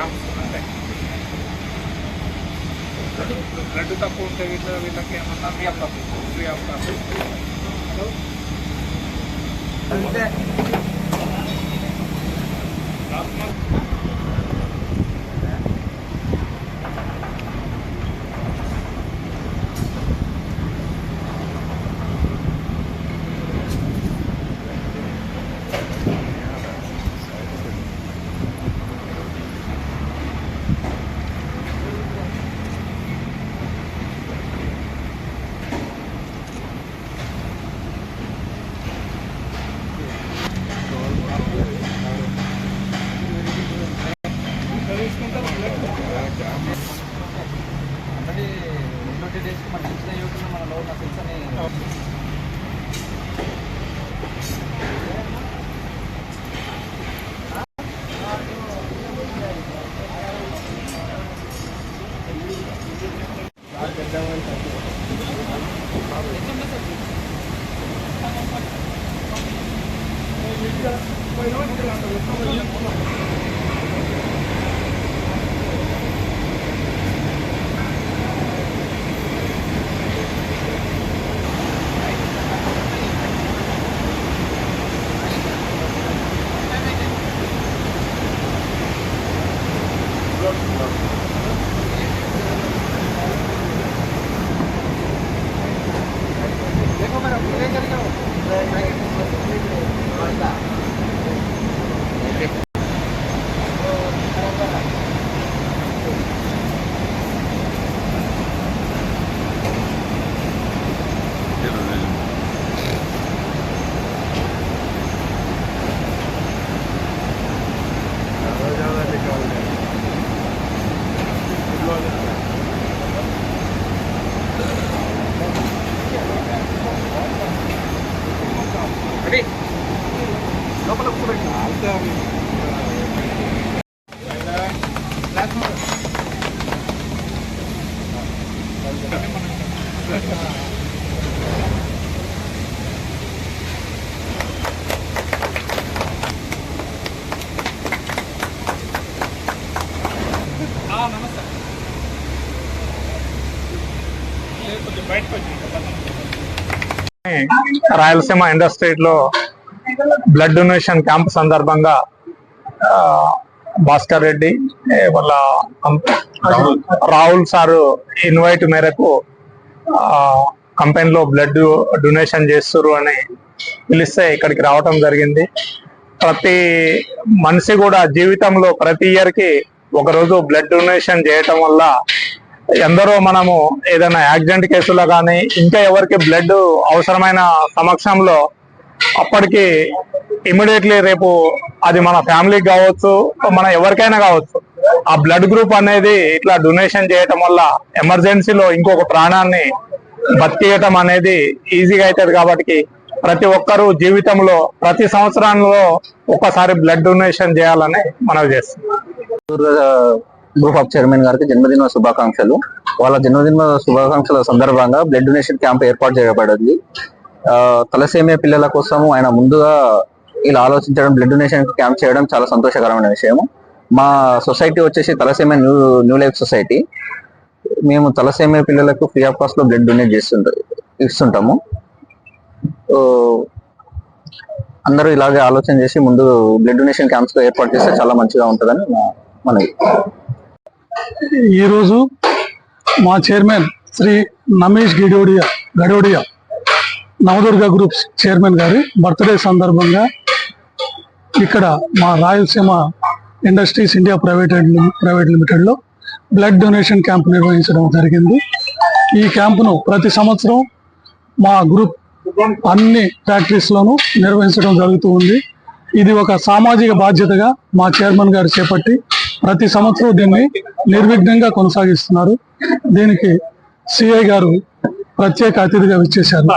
Grams ఉంటాయి లడ్డు తక్కువ ఉంటే వీళ్ళు వీళ్ళకి ఏమన్నా free of free of cost already twenty డేస్కి మన ఇచ్చిన యూట్యూబ్ మన లోన్ ఉన్న నమస్తే. కొంచెం బయటకు వచ్చి రాయలసీమ ఇండస్ట్రీట్లో బ్లడ్ డొనేషన్ క్యాంప్ సందర్భంగా ఆ, భాస్కర్ రెడ్డి వాళ్ళ రాహుల్ సారు ఇన్వైట్ మేరకు కంపెనీలో బ్లడ్ డొనేషన్ చేస్తున్నారు అని పిలిస్తే ఇక్కడికి రావటం జరిగింది. ప్రతి మనిషి కూడా జీవితంలో ప్రతి ఇయర్కి ఒకరోజు బ్లడ్ డొనేషన్ చేయటం వల్ల ఎందరో మనము ఏదైనా యాక్సిడెంట్ కేసులో కానీ ఇంకా ఎవరికి బ్లడ్ అవసరమైన సమక్షంలో అప్పటికి ఇమీడియట్లీ రేపు అది మన ఫ్యామిలీకి కావచ్చు మన ఎవరికైనా కావచ్చు ఆ బ్లడ్ గ్రూప్ అనేది ఇట్లా డొనేషన్ చేయటం వల్ల ఎమర్జెన్సీలో ఇంకొక ప్రాణాన్ని బతికేయటం అనేది ఈజీగా అవుతుంది కాబట్టి ప్రతి ఒక్కరూ జీవితంలో ప్రతి సంవత్సరంలో ఒక్కసారి బ్లడ్ డొనేషన్ చేయాలని మనవి చేస్తున్నాం. గ్రూప్ ఆఫ్ చైర్మన్ గారికి జన్మదిన శుభాకాంక్షలు. వాళ్ళ జన్మదిన శుభాకాంక్షల సందర్భంగా బ్లడ్ డొనేషన్ క్యాంప్ ఏర్పాటు చేయబడింది. ఆ, తలసేమియా పిల్లల కోసం ఆయన ముందుగా ఇలా ఆలోచించడం బ్లడ్ డొనేషన్ క్యాంప్ చేయడం చాలా సంతోషకరమైన విషయం మా సొసైటీ వచ్చేసి thalassemia new new life society. మేము తలసేమియా పిల్లలకు ఫ్రీ ఆఫ్ కాస్ట్లో బ్లడ్ డొనేట్ చేస్తుంటాం ఇస్తుంటాము. అందరూ ఇలాగే ఆలోచన చేసి ముందు బ్లడ్ డొనేషన్ క్యాంప్స్ ఏర్పాటు చేస్తే చాలా మంచిగా ఉంటుందని మనవి. ఈరోజు మా chairman Shri Namesh Gidodia Gadodia Navadurga group chairman గారి బర్త్డే సందర్భంగా ఇక్కడ మా Rayalaseema industries India private private లిమిటెడ్లో blood donation camp నిర్వహించడం జరిగింది. ఈ క్యాంపును ప్రతి సంవత్సరం మా గ్రూప్ అన్ని ఫ్యాక్టరీస్లోనూ నిర్వహించడం జరుగుతూ ఉంది. ఇది ఒక సామాజిక బాధ్యతగా మా చైర్మన్ గారు చేపట్టి ప్రతి సంవత్సరం దీన్ని నిర్విఘ్నంగా కొనసాగిస్తున్నారు. దీనికి సిఐ గారు ప్రత్యేక అతిథిగా విచ్చేశారు.